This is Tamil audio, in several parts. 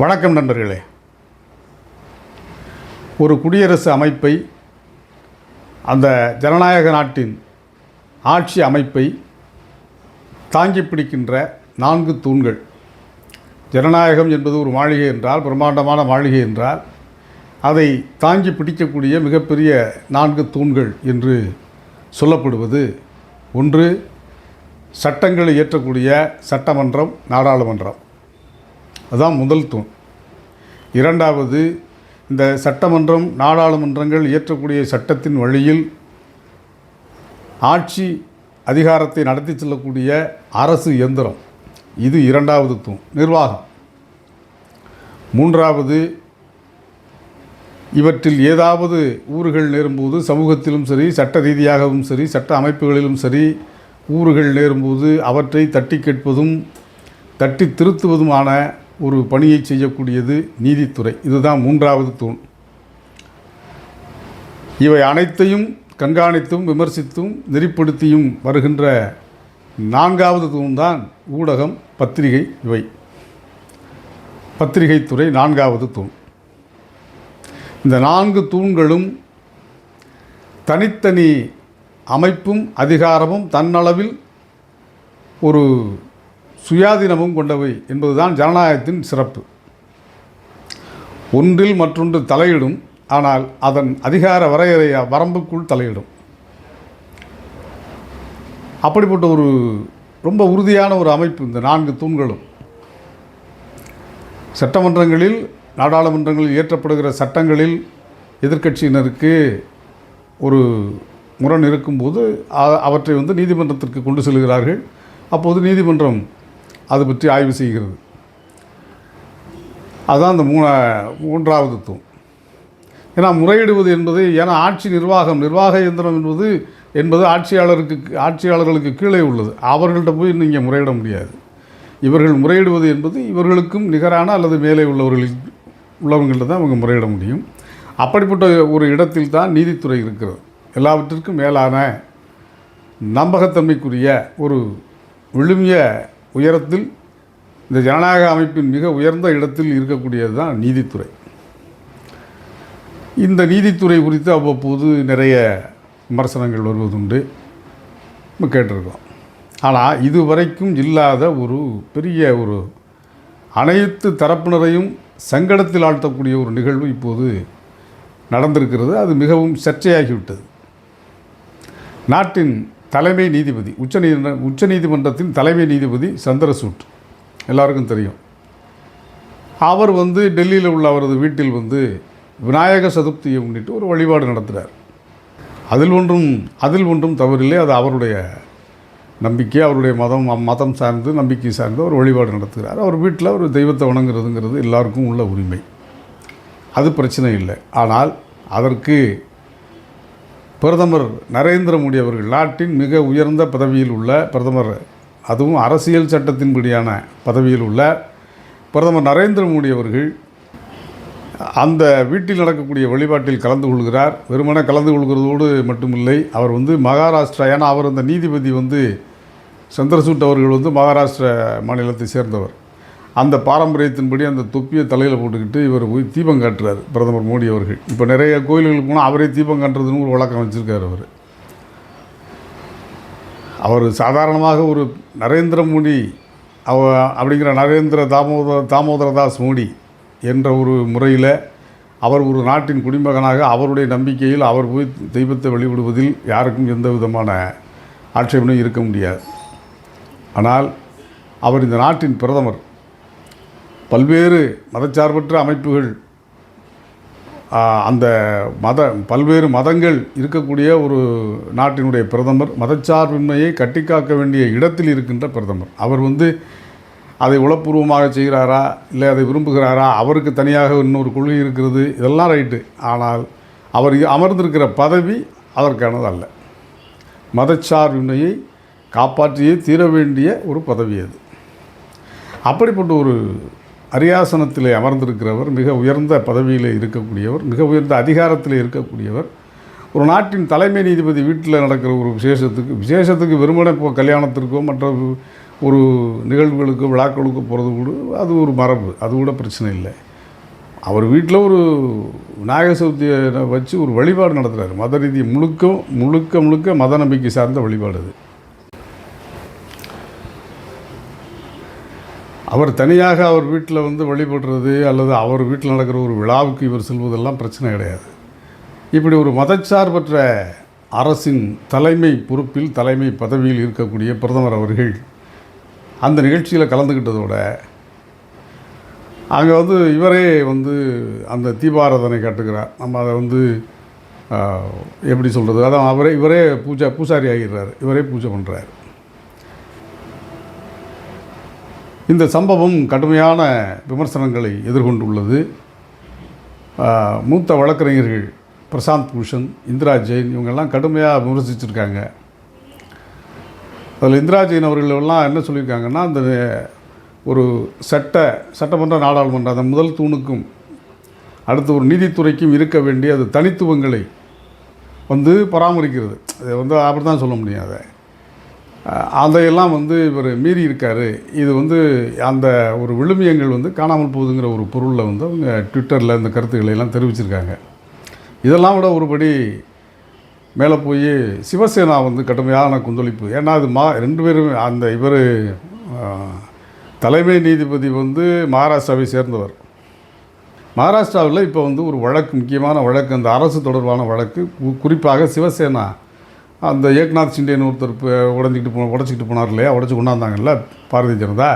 வணக்கம் நண்பர்களே. ஒரு குடியரசு அமைப்பை அந்த ஜனநாயக நாட்டின் ஆட்சி அமைப்பை தாங்கி பிடிக்கின்ற நான்கு தூண்கள். ஜனநாயகம் என்பது ஒரு மாளிகை என்றால் பிரம்மாண்டமான மாளிகை என்றால் அதை தாங்கி பிடிக்கக்கூடிய மிகப்பெரிய நான்கு தூண்கள் என்று சொல்லப்படுவது. ஒன்று சட்டங்களை இயற்றக்கூடிய சட்டமன்றம் நாடாளுமன்றம். அதுதான் முதல் தூண். இரண்டாவது இந்த சட்டமன்றம் நாடாளுமன்றங்கள் இயற்றக்கூடிய சட்டத்தின் வழியில் ஆட்சி அதிகாரத்தை நடத்தி செல்லக்கூடிய அரசு இயந்திரம். இது இரண்டாவது தூண் நிர்வாகம். மூன்றாவது இவற்றில் ஏதாவது ஊறுகள் நேரும்போது சமூகத்திலும் சரி சட்ட ரீதியாகவும் சரி சட்ட அமைப்புகளிலும் சரி ஊறுகள் நேரும்போது அவற்றை தட்டி கேட்பதும் தட்டி திருத்துவதுமான ஒரு பணியை செய்யக்கூடியது நீதித்துறை. இதுதான் மூன்றாவது தூண். இவை அனைத்தையும் கண்காணித்தும் விமர்சித்தும் நெறிப்படுத்தியும் வருகின்ற நான்காவது தூண் தான் ஊடகம் பத்திரிகை இவை. பத்திரிகைத்துறை நான்காவது தூண். இந்த நான்கு தூண்களும் தனித்தனி அமைப்பும் அதிகாரமும் தன்னளவில் ஒரு சுயாதீனமும் கொண்டவை என்பதுதான் ஜனநாயகத்தின் சிறப்பு. ஒன்றில் மற்றொன்று தலையிடும் ஆனால் அதன் அதிகார வரையறை வரம்புக்குள் தலையிடும். அப்படிப்பட்ட ஒரு ரொம்ப உறுதியான ஒரு அமைப்பு இந்த நான்கு தூண்களும். சட்டமன்றங்களில் நாடாளுமன்றங்களில் இயற்றப்படுகிற சட்டங்களில் எதிர்க்கட்சியினருக்கு ஒரு முரண் இருக்கும்போது அவற்றை வந்து நீதிமன்றத்திற்கு கொண்டு செல்கிறார்கள். அப்போது நீதிமன்றம் அது பற்றி ஆய்வு செய்கிறது. அதுதான் அந்த மூணா மூன்றாவது தூண். ஏன்னா முறையிடுவது என்பது ஏன்னா ஆட்சி நிர்வாகம் நிர்வாக இயந்திரம் என்பது என்பது ஆட்சியாளருக்கு ஆட்சியாளர்களுக்கு கீழே உள்ளது. அவர்கள்ட்ட போய் நீங்கள் முறையிட முடியாது. இவர்கள் முறையிடுவது என்பது இவர்களுக்கும் நிகரான அல்லது மேலே உள்ளவர்களில் உள்ளவங்கள்ட்ட தான் அவங்க முறையிட முடியும். அப்படிப்பட்ட ஒரு இடத்தில் தான் நீதித்துறை இருக்கிறது. எல்லாவற்றிற்கும் மேலான நம்பகத்தன்மைக்குரிய ஒரு விழுமிய உயரத்தில் இந்த ஜனநாயக அமைப்பின் மிக உயர்ந்த இடத்தில் இருக்கக்கூடியது தான் நீதித்துறை. இந்த நீதித்துறை குறித்து அவ்வப்போது நிறைய விமர்சனங்கள் வருவதுண்டு. நம்ம கேட்டிருக்கோம் ஆனால் இதுவரைக்கும் இல்லாத ஒரு பெரிய ஒரு அனைத்து தரப்பினரையும் சங்கடத்தில் ஆழ்த்தக்கூடிய ஒரு நிகழ்வு இப்போது நடந்திருக்கிறது. அது மிகவும் சர்ச்சையாகிவிட்டது. நாட்டின் தலைமை நீதிபதி உச்ச நீதி உச்ச நீதிமன்றத்தின் தலைமை நீதிபதி சந்திரசூட். எல்லாருக்கும் தெரியும். அவர் வந்து டெல்லியில் உள்ள அவரது வீட்டில் வந்து விநாயக சதுர்த்தியை முன்னிட்டு ஒரு வழிபாடு நடத்துகிறார் அதில் ஒன்றும் அதில் ஒன்றும் தவறில்லை. அது அவருடைய நம்பிக்கை அவருடைய மதம் மதம் சார்ந்து நம்பிக்கை சார்ந்து ஒரு வழிபாடு நடத்துகிறார். அவர் வீட்டில் ஒரு தெய்வத்தை வணங்குறதுங்கிறது எல்லாருக்கும் உள்ள உரிமை. அது பிரச்சனை இல்லை. ஆனால் அதற்கு பிரதமர் நரேந்திர மோடி அவர்கள் நாட்டின் மிக உயர்ந்த பதவியில் உள்ள பிரதமர் அதுவும் அரசியல் சட்டத்தின்படியான பதவியில் உள்ள பிரதமர் நரேந்திர மோடி அவர்கள் அந்த வீட்டில் நடக்கக்கூடிய வழிபாட்டில் கலந்து கொள்கிறார். வெறுமனே கலந்து கொள்கிறதோடு மட்டுமில்லை அவர் வந்து மகாராஷ்டிரா ஏன்னா அவர் அந்த நீதிபதி வந்து சந்திரசூட் அவர்கள் வந்து மகாராஷ்டிர மாநிலத்தை சேர்ந்தவர். அந்த பாரம்பரியத்தின்படி அந்த தொப்பியை தலையில் போட்டுக்கிட்டு இவர் போய் தீபம் காட்டுறார். பிரதமர் மோடி அவர்கள். இப்போ நிறைய கோயில்களுக்கு போனால் அவரே தீபம் காட்டுறதுன்னு ஒரு வழக்கம் வச்சுருக்கார் அவர். அவர் சாதாரணமாக ஒரு நரேந்திர மோடி அவ அப்படிங்கிற நரேந்திர தாமோதர தாமோதரதாஸ் மோடி என்ற ஒரு முறையில் அவர் ஒரு நாட்டின் குடிமகனாக அவருடைய நம்பிக்கையில் அவர் போய் தெய்வத்தை வழிபடுவதில் யாருக்கும் எந்த விதமான ஆட்சேபனையும் இருக்க முடியாது. ஆனால் அவர் இந்த நாட்டின் பிரதமர் பல்வேறு மதச்சார்பற்ற அமைப்புகள் அந்த மத பல்வேறு மதங்கள் இருக்கக்கூடிய ஒரு நாட்டினுடைய பிரதமர் மதச்சார்பின்மையை கட்டிக்காக்க வேண்டிய இடத்தில் இருக்கின்ற பிரதமர். அவர் வந்து அதை உளப்பூர்வமாக செய்கிறாரா இல்லை அதை விரும்புகிறாரா அவருக்கு தனியாக இன்னொரு கொள்கை இருக்கிறது இதெல்லாம் ரைட்டு. ஆனால் அவர் அமர்ந்திருக்கிற பதவி அதற்கானது அல்ல. மதச்சார்பின்மையை காப்பாற்றியே தீர வேண்டிய ஒரு பதவி அது. அப்படிப்பட்ட ஒரு அரியாசனத்திலே அமர்ந்திருக்கிறவர் மிக உயர்ந்த பதவியில் இருக்கக்கூடியவர் மிக உயர்ந்த அதிகாரத்தில் இருக்கக்கூடியவர். ஒரு நாட்டின் தலைமை நீதிபதி வீட்டில் நடக்கிற ஒரு விசேஷத்துக்கு விசேஷத்துக்கு வெறுமனே இப்போ கல்யாணத்திற்கோ மற்ற ஒரு நிகழ்வுகளுக்கு விழாக்களுக்கு போகிறது கூட அது ஒரு மரபு அது கூட பிரச்சனை இல்லை. அவர் வீட்டில் ஒரு விநாயகர் சதுர்த்தியை வச்சு ஒரு வழிபாடு நடத்துகிறார் மத ரீதி முழுக்க முழுக்க முழுக்க மத நம்பிக்கை சார்ந்த வழிபாடு அது. அவர் தனியாக அவர் வீட்டில் வந்து வழிபடுறது அல்லது அவர் வீட்டில் நடக்கிற ஒரு விழாவுக்கு இவர் செல்வதெல்லாம் பிரச்சனை கிடையாது. இப்படி ஒரு மதச்சார்பற்ற அரசின் தலைமை பொறுப்பில் தலைமை பதவியில் இருக்கக்கூடிய பிரதமர் அவர்கள் அந்த நிகழ்ச்சியில் கலந்துக்கிட்டதோட அங்கே வந்து இவரே வந்து அந்த தீபாராதனை காட்டுகிறார். நம்ம அதை வந்து எப்படி சொல்கிறது அதான் அவரே இவரே பூஜை பூசாரி ஆகிடுறாரு. இவரே பூஜை பண்ணுறாரு இந்த சம்பவம் கடுமையான விமர்சனங்களை எதிர்கொண்டுள்ளது. மூத்த வழக்கறிஞர்கள் பிரசாந்த் பூஷன் இந்திரா ஜெயின் இவங்கெல்லாம் கடுமையாக விமர்சிச்சிருக்காங்க. அதில் இந்திரா ஜெயின் அவர்களெல்லாம் என்ன சொல்லியிருக்காங்கன்னா அந்த ஒரு சட்ட சட்டமன்ற நாடாளுமன்ற அந்த முதல் தூணுக்கும் அடுத்து ஒரு நீதித்துறைக்கும் இருக்க வேண்டிய அது தனித்துவங்களை வந்து பராமரிக்கிறது. அதை வந்து அப்படி தான் சொல்ல முடியாது அதை. அதையெல்லாம் வந்து இவர் மீறி இருக்கார். இது வந்து அந்த ஒரு விழுமியங்கள் வந்து காணாமல் போகுதுங்கிற ஒரு பொருளில் வந்து அவங்க ட்விட்டரில் இந்த கருத்துக்களை எல்லாம் தெரிவிச்சிருக்காங்க. இதெல்லாம் விட ஒருபடி மேலே போய் சிவசேனா வந்து கடுமையான கொந்தளிப்பு. ஏன்னா அது மா ரெண்டு பேரும் அந்த இவர் தலைமை நீதிபதி வந்து மகாராஷ்டிராவை சேர்ந்தவர். மகாராஷ்டிராவில் இப்போ வந்து ஒரு வழக்கு முக்கியமான வழக்கு அந்த அரசு தொடர்பான வழக்கு குறிப்பாக சிவசேனா. அந்த ஏக்நாத் சிண்டேன்னு ஒருத்தர் இப்போ உடஞ்சிக்கிட்டு போ உடச்சிக்கிட்டு போனார் இல்லையா உடச்சி கொண்டாந்தாங்கல்ல பாரதிய ஜனதா?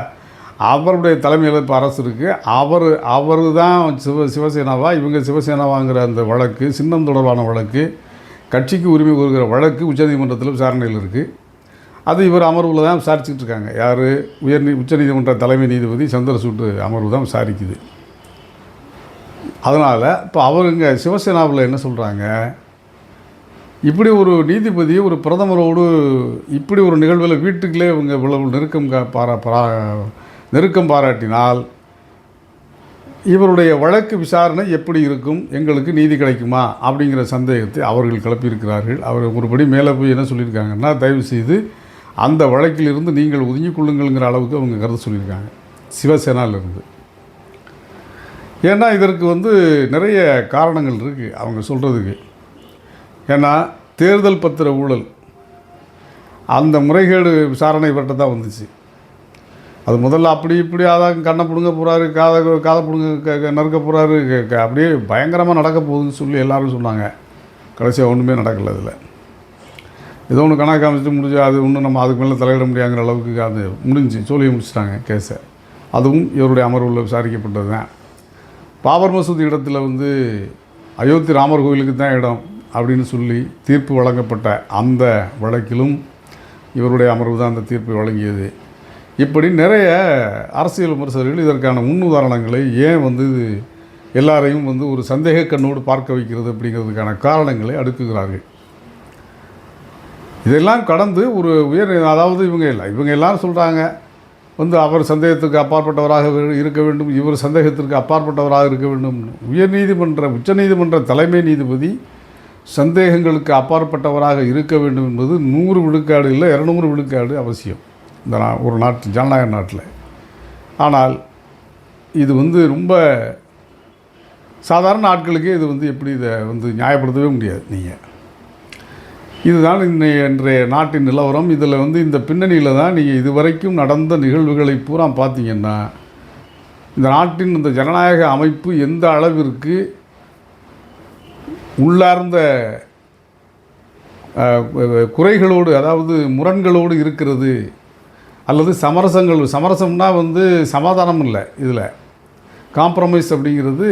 அவருடைய தலைமையில் இப்போ அரசு இருக்குது அவர் அவர் தான் சிவ சிவசேனாவா? இவங்க சிவசேனாவாங்கிற அந்த வழக்கு சின்னம் தொடர்பான வழக்கு கட்சிக்கு உரிமை கோருகிற வழக்கு உச்சநீதிமன்றத்தில் விசாரணையில் இருக்குது அது இவர் அமர்வில் தான் விசாரிச்சுட்டு இருக்காங்க. யார்? உயர் நீ உச்சநீதிமன்ற தலைமை நீதிபதி சந்திரசூட்டு அமர்வு தான் விசாரிக்குது. அதனால் இப்போ அவருங்க சிவசேனாவில் என்ன சொல்கிறாங்க இப்படி ஒரு நீதிபதி ஒரு பிரதமரோடு இப்படி ஒரு நிகழ்வில் வீட்டுக்குள்ளே இவங்க இவ்வளவு நெருக்கம் கா- பாரா பரா நெருக்கம் பாராட்டினால் இவருடைய வழக்கு விசாரணை எப்படி இருக்கும்? எங்களுக்கு நீதி கிடைக்குமா? அப்படிங்கிற சந்தேகத்தை அவர்கள் கிளப்பியிருக்கிறார்கள். அவர் ஒருபடி மேலே போய் என்ன சொல்லியிருக்காங்கன்னா தயவு செய்து அந்த வழக்கிலிருந்து நீங்கள் ஒதுங்கிக் கொள்ளுங்கள்ங்கிற அளவுக்கு அவங்க கருத்து சொல்லியிருக்காங்க. சிவசேனாவிலிருந்து ஏன்னா இதற்கு வந்து நிறைய காரணங்கள் இருக்குது அவங்க சொல்கிறதுக்கு ஏன்னா தேர்தல் பத்திர ஊழல் அந்த முறைகேடு விசாரணை இவர்கிட்ட தான் வந்துச்சு. அது முதல்ல அப்படி இப்படி அதான் கண்ணை பிடுங்க போகிறாரு காதை காதை பிடுங்க க- க- நறுக்க போகிறாரு அப்படியே பயங்கரமாக நடக்க போகுதுன்னு சொல்லி எல்லாரும் சொன்னாங்க. கடைசியாக ஒன்றுமே நடக்கல அதில். ஏதோ ஒன்று கணக்கு காமிச்சிட்டு முடிஞ்சு அது ஒன்றும் நம்ம அதுக்கு மேலே தலையிட முடியாங்கிற அளவுக்கு அது முடிஞ்சு சொல்லி முடிச்சிட்டாங்க கேஸை. அதுவும் இவருடைய அமர்வில் விசாரிக்கப்பட்டது தான் பாபர் மசூதி இடத்துல வந்து அயோத்தி ராமர் கோயிலுக்கு தான் இடம். அப்படின்னு சொல்லி தீர்ப்பு வழங்கப்பட்ட அந்த வழக்கிலும் இவருடைய அமர்வு தான் அந்த தீர்ப்பை வழங்கியது. இப்படி நிறைய அரசியல் விமர்சகர்கள் இதற்கான முன் உதாரணங்களை ஏன் வந்து இது எல்லாரையும் வந்து ஒரு சந்தேக கண்ணோடு பார்க்க வைக்கிறது அப்படிங்கிறதுக்கான காரணங்களை அடுக்குகிறார்கள். இதெல்லாம் கடந்து ஒரு உயர் அதாவது இவங்க இல்லை இவங்க எல்லாரும் சொல்கிறாங்க வந்து அவர் சந்தேகத்துக்கு அப்பாற்பட்டவராக இருக்க வேண்டும் இவர் சந்தேகத்திற்கு அப்பாற்பட்டவராக இருக்க வேண்டும். உயர்நீதிமன்ற உச்சநீதிமன்ற தலைமை நீதிபதி சந்தேகங்களுக்கு அப்பாற்பட்டவராக இருக்க வேண்டும் என்பது நூறு விழுக்காடு இல்லை இரநூறு விழுக்காடு அவசியம். இந்த நா ஒரு நாட்டு ஜனநாயக நாட்டில். ஆனால் இது வந்து ரொம்ப சாதாரண ஆட்களுக்கே இது வந்து எப்படி இதை வந்து நியாயப்படுத்தவே முடியாது நீங்கள் இதுதான் இன்றைய இன்றைய நாட்டின் நிலவரம். இதில் வந்து இந்த பின்னணியில் தான் நீங்கள் இதுவரைக்கும் நடந்த நிகழ்வுகளை பூரா பார்த்தீங்கன்னா இந்த நாட்டின் இந்த ஜனநாயக அமைப்பு எந்த அளவிற்கு உள்ளார்ந்த குறைகளோடு அதாவது முரண்களோடு இருக்கிறது அல்லது சமரசங்கள் சமரசம்னா வந்து சமாதானம் இல்லை இதில். காம்ப்ரமைஸ் அப்படிங்கிறது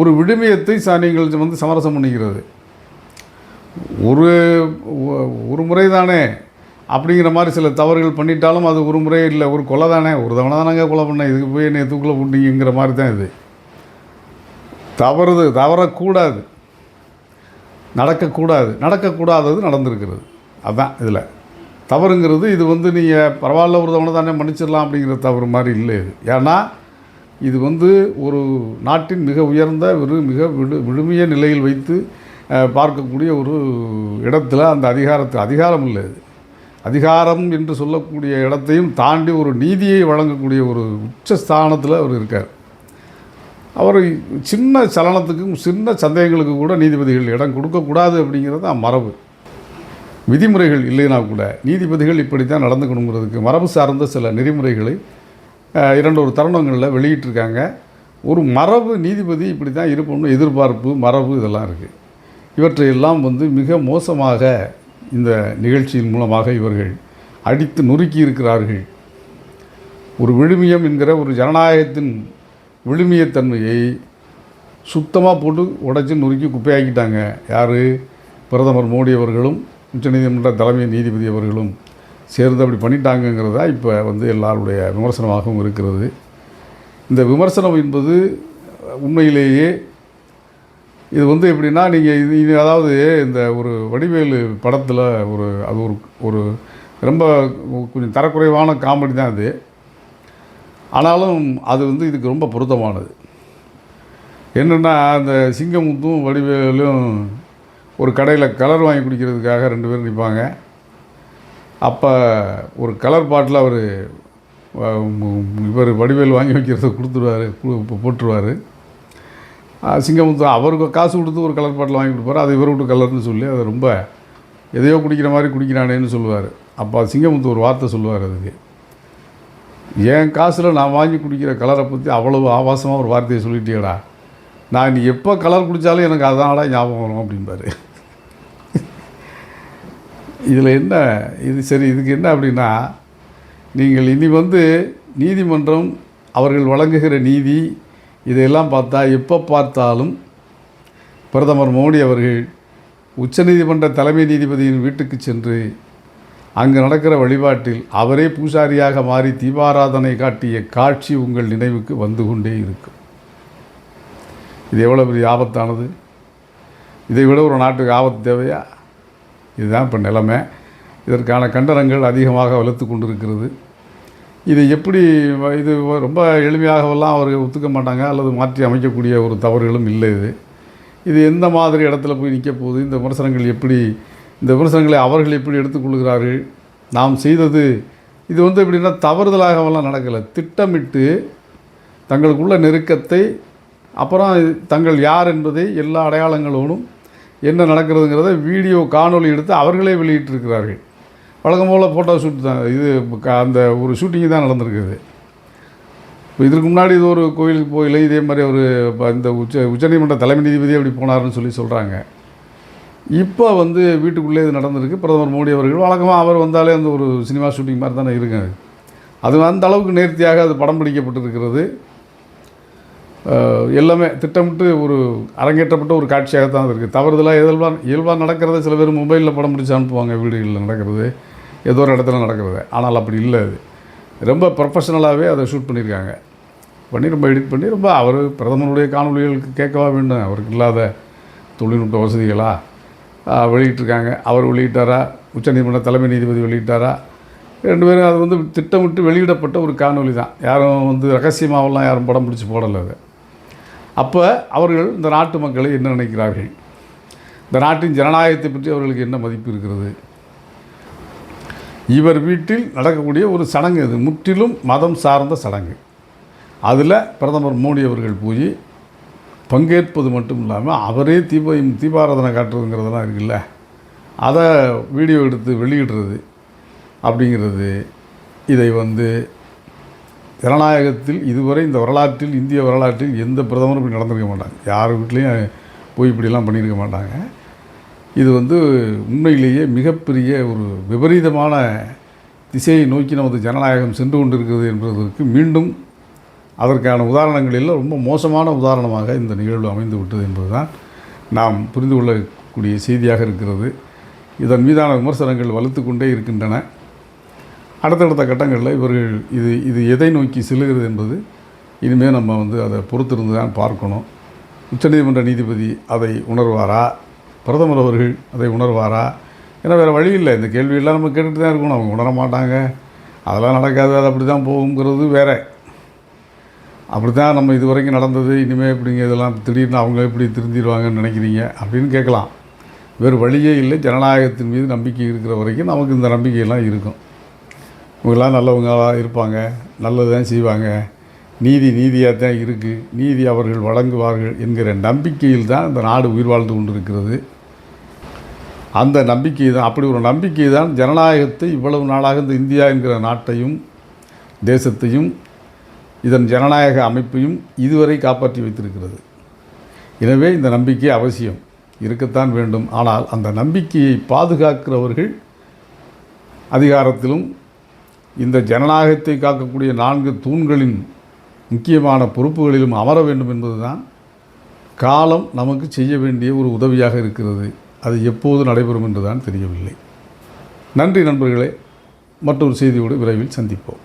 ஒரு விடுமியத்தை நீங்கள் வந்து சமரசம் பண்ணிக்கிறது. ஒரு ஒரு முறை தானே அப்படிங்கிற மாதிரி சில தவறுகள் பண்ணிட்டாலும் அது ஒரு முறை இல்லை ஒரு கொலை தானே. ஒரு தவணை தானங்க கொலை பண்ணேன். இதுக்கு போய் என்னை தூக்கில் போட்டீங்கிற மாதிரி தான் இது. தவறுது தவறக்கூடாது. நடக்கக்கூடாது. நடக்கக்கூடாதது நடந்திருக்கிறது. அதுதான் இதில். தவறுங்கிறது இது வந்து நீங்கள் பரவாயில்ல ஒரு தவணை தானே மன்னிச்சிடலாம் அப்படிங்கிற தவறு மாதிரி இல்லை இது. ஏன்னா இது வந்து ஒரு நாட்டின் மிக உயர்ந்த ஒரு மிக விடு விழுமிய நிலையில் வைத்து பார்க்கக்கூடிய ஒரு இடத்துல அந்த அதிகாரத்து அதிகாரம் இல்லை இது. அதிகாரம் என்று சொல்லக்கூடிய இடத்தையும் தாண்டி ஒரு நீதியை வழங்கக்கூடிய ஒரு உச்ச ஸ்தானத்தில் அவர் இருக்கார். அவர் சின்ன சலனத்துக்கும் சின்ன சந்தேகங்களுக்கு கூட நீதிபதிகள் இடம் கொடுக்கக்கூடாது அப்படிங்கிறது தான் மரபு. விதிமுறைகள் இல்லைனா கூட நீதிபதிகள் இப்படி தான் நடந்துக்கணுங்கிறதுக்கு மரபு சார்ந்த சில நெறிமுறைகளை இரண்டு ஒரு தருணங்களில் வெளியிட்டிருக்காங்க. ஒரு மரபு நீதிபதி இப்படி தான் இருப்போம்னு எதிர்பார்ப்பு மரபு இதெல்லாம் இருக்குது இவற்றையெல்லாம் வந்து மிக மோசமாக இந்த நிகழ்ச்சியின் மூலமாக இவர்கள் அடித்து நொறுக்கி இருக்கிறார்கள். ஒரு விழுமியம் என்கிற ஒரு ஜனநாயகத்தின் விழுமியத்தன்மையை சுத்தமாக போட்டு உடைச்சி நொறுக்கி குப்பையாக்கிட்டாங்க. யார்? பிரதமர் மோடி அவர்களும் உச்சநீதிமன்ற தலைமை நீதிபதி அவர்களும் சேர்ந்து அப்படி பண்ணிட்டாங்கங்கிறதா இப்போ வந்து எல்லாருடைய விமர்சனமாகவும் இருக்கிறது. இந்த விமர்சனம் என்பது உண்மையிலேயே இது வந்து எப்படின்னா நீங்கள் இது இது அதாவது இந்த ஒரு வடிவேலு படத்தில் ஒரு அது ஒரு ஒரு ரொம்ப கொஞ்சம் தரக்குறைவான காமெடி தான் அது. ஆனாலும் அது வந்து இதுக்கு ரொம்ப பொருத்தமானது. என்னென்னா அந்த சிங்கமுத்தும் வடிவேலும் ஒரு கடையில் கலர் வாங்கி குடிக்கிறதுக்காக ரெண்டு பேரும் நிற்பாங்க அப்போ ஒரு கலர் பாட்டில் அவர் இவர் வடிவேல் வாங்கி வைக்கிறத கொடுத்துருவாரு போட்டுருவார். சிங்கமுத்து அவருக்கு காசு கொடுத்து ஒரு கலர் பாட்டில் வாங்கி கொடுப்பாரு. அது இவர் விட்டு கலர்னு சொல்லி அதை ரொம்ப எதையோ குடிக்கிற மாதிரி குடிக்கிறானேன்னு சொல்லுவார். அப்போ சிங்கமுத்து ஒரு வார்த்தை சொல்லுவார் அதுக்கு. என் காசில் நான் வாங்கி குடிக்கிற கலரை பற்றி அவ்வளவு ஆபாசமாக ஒரு வார்த்தையை சொல்லிட்டியடா நான் நீ எப்போ கலர் குடித்தாலும் எனக்கு அதான்டா ஞாபகம் வரும் அப்படின்பாரு இதில் என்ன இது சரி இதுக்கு என்ன அப்படின்னா நீங்கள் இனி வந்து நீதிமன்றம் அவர்கள் வழங்குகிற நீதி இதையெல்லாம் பார்த்தா எப்போ பார்த்தாலும் பிரதமர் மோடி அவர்கள் உச்சநீதிமன்ற தலைமை நீதிபதியின் வீட்டுக்கு சென்று அங்கு நடக்கிற வழிபாட்டில் அவரே பூசாரியாக மாறி தீபாராதனை காட்டிய காட்சி உங்கள் நினைவுக்கு வந்து கொண்டே இருக்கும். இது எவ்வளோ பெரிய ஆபத்தானது? இதை விட ஒரு நாட்டுக்கு ஆபத்து தேவையா? இதுதான் இப்போ நிலைமை. இதற்கான கண்டனங்கள் அதிகமாக வலுத்து கொண்டிருக்கிறது. இது எப்படி இது ரொம்ப எளிமையாகவெல்லாம் அவர்கள் ஒத்துக்க மாட்டாங்க அல்லது மாற்றி அமைக்கக்கூடிய ஒரு தவறுகளும் இல்லை இது. இது எந்த மாதிரி இடத்துல போய் நிற்க போகுது? இந்த விமர்சனங்கள் எப்படி இந்த விமர்சனங்களை அவர்கள் எப்படி எடுத்துக்கொள்கிறார்கள்? நாம் செய்தது இது வந்து எப்படின்னா தவறுதலாகவெல்லாம் நடக்கலை. திட்டமிட்டு தங்களுக்குள்ள நெருக்கத்தை அப்புறம் தங்கள் யார் என்பதை எல்லா அடையாளங்களோடும் என்ன நடக்கிறதுங்கிறத வீடியோ காணொளி எடுத்து அவர்களே வெளியிட்டிருக்கிறார்கள். வழக்கம் போல் ஃபோட்டோ ஷூட் தான். இது க- அந்த ஒரு ஷூட்டிங்கு தான் நடந்திருக்குது. இப்போ இதற்கு முன்னாடி இது ஒரு கோயிலுக்கு போயில இதே மாதிரி ஒரு இந்த உச்ச உச்சநீதிமன்ற தலைமை நீதிபதி அப்படி போனாருன்னு சொல்லி சொல்கிறாங்க இப்போ வந்து வீட்டுக்குள்ளே இது நடந்திருக்கு. பிரதமர் மோடி அவர்கள் வழக்கமாக அவர் வந்தாலே அந்த ஒரு சினிமா ஷூட்டிங் மாதிரி தானே இருக்குங்க. அது அந்த அளவுக்கு நேர்த்தியாக அது படம் பிடிக்கப்பட்டிருக்கிறது. எல்லாமே திட்டமிட்டு ஒரு அரங்கேற்றப்பட்ட ஒரு காட்சியாக தான் இருக்குது தவறுதலாக இயல்பாக இயல்பாக நடக்கிறத சில பேர் மொபைலில் படம் பிடிச்சி அனுப்புவாங்க வீடுகளில் நடக்கிறது. ஏதோ ஒரு இடத்துல நடக்கிறது. ஆனால் அப்படி இல்லை அது. ரொம்ப ப்ரொஃபஷனலாகவே அதை ஷூட் பண்ணியிருக்காங்க பண்ணி ரொம்ப எடிட் பண்ணி ரொம்ப அவர் பிரதமருடைய காணொலிகளுக்கு கேட்கவா வேண்டும். அவருக்கு இல்லாத தொழில்நுட்ப வசதிகளாக வெளியிட்டிருக்காங்க. அவர் வெளியிட்டாரா? உச்சநீதிமன்ற தலைமை நீதிபதி வெளியிட்டாரா? ரெண்டு பேரும் அது வந்து திட்டமிட்டு வெளியிடப்பட்ட ஒரு காணொளி தான். யாரும் வந்து ரகசியமாகலாம் யாரும் படம் பிடிச்சி போடலை அது. அப்போ அவர்கள் இந்த நாட்டு மக்களை என்ன நினைக்கிறார்கள்? இந்த நாட்டின் ஜனநாயகத்தை பற்றி அவர்களுக்கு என்ன மதிப்பு இருக்கிறது? இவர் வீட்டில் நடக்கக்கூடிய ஒரு சடங்கு இது முற்றிலும் மதம் சார்ந்த சடங்கு. அதில் பிரதமர் மோடி அவர்கள் போய் பங்கேற்பது மட்டும் இல்லாமல் அவரே தீப தீபாராதனை காட்டுறதுங்கிறதெல்லாம் இருக்குல்ல. அதை வீடியோ எடுத்து வெளியிடுறது அப்படிங்கிறது இதை வந்து ஜனநாயகத்தில் இதுவரை இந்த வரலாற்றில் இந்திய வரலாற்றில் எந்த பிரதமரும் இப்படி நடந்திருக்க மாட்டாங்க. யார் வீட்லேயும் போய் இப்படிலாம் பண்ணியிருக்க மாட்டாங்க. இது வந்து உண்மையிலேயே மிகப்பெரிய ஒரு விபரீதமான திசையை நோக்கி நமது ஜனநாயகம் சென்று கொண்டிருக்கிறது என்பதற்கு மீண்டும் அதற்கான உதாரணங்களில் ரொம்ப மோசமான உதாரணமாக இந்த நிகழ்வு அமைந்து விட்டது என்பதுதான் நாம் புரிந்து கொள்ளக்கூடிய செய்தியாக இருக்கிறது. இதன் மீதான விமர்சனங்கள் வலுத்து கொண்டே இருக்கின்றன. அடுத்தடுத்த கட்டங்களில் இவர்கள் இது இது எதை நோக்கி செல்லுகிறது என்பது இனிமேல் நம்ம வந்து அதை பொறுத்திருந்து தான் பார்க்கணும். உச்சநீதிமன்ற நீதிபதி அதை உணர்வாரா? பிரதமர் அவர்கள் அதை உணர்வாரா? ஏன்னா வேறு வழி இல்லை. இந்த கேள்வியெல்லாம் நம்ம கேட்டுகிட்டு தான் இருக்கணும். அவங்க உணர மாட்டாங்க அதெல்லாம் நடக்காது. அது அப்படி தான் போகுங்கிறது வேறு. அப்படி தான் நம்ம இது வரைக்கும் நடந்தது. இனிமேல் இப்படிங்க இதெல்லாம் திடீர்னு அவங்க எப்படி திருந்திடுவாங்கன்னு நினைக்கிறீங்க? அப்படின்னு கேட்கலாம். வேறு வழியே இல்லை. ஜனநாயகத்தின் மீது நம்பிக்கை இருக்கிற வரைக்கும் நமக்கு இந்த நம்பிக்கையெல்லாம் இருக்கும். இவங்கெல்லாம் நல்லவங்களாக இருப்பாங்க. நல்லது தான் செய்வாங்க. நீதி நீதியாக தான் இருக்குது நீதி அவர்கள் வழங்குவார்கள் என்கிற நம்பிக்கையில் தான் இந்த நாடு உயிர் வாழ்ந்து கொண்டிருக்கிறது. அந்த நம்பிக்கை தான் அப்படி ஒரு நம்பிக்கை தான் ஜனநாயகத்தை இவ்வளவு நாளாக இந்த இந்தியா என்கிற நாட்டையும் தேசத்தையும் இதன் ஜனநாயக அமைப்பையும் இதுவரை காப்பாற்றி வைத்திருக்கிறது. எனவே இந்த நம்பிக்கை அவசியம். இருக்கத்தான் வேண்டும். ஆனால் அந்த நம்பிக்கையை பாதுகாக்கிறவர்கள் அதிகாரத்திலும் இந்த ஜனநாயகத்தை காக்கக்கூடிய நான்கு தூண்களின் முக்கியமான பொறுப்புகளிலும் அமர வேண்டும் என்பதுதான் காலம் நமக்கு செய்ய வேண்டிய ஒரு உதவியாக இருக்கிறது. அது எப்போது நடைபெறும் என்றுதான் தெரியவில்லை. நன்றி நண்பர்களே. மற்றொரு செய்தியோடு விரைவில் சந்திப்போம்.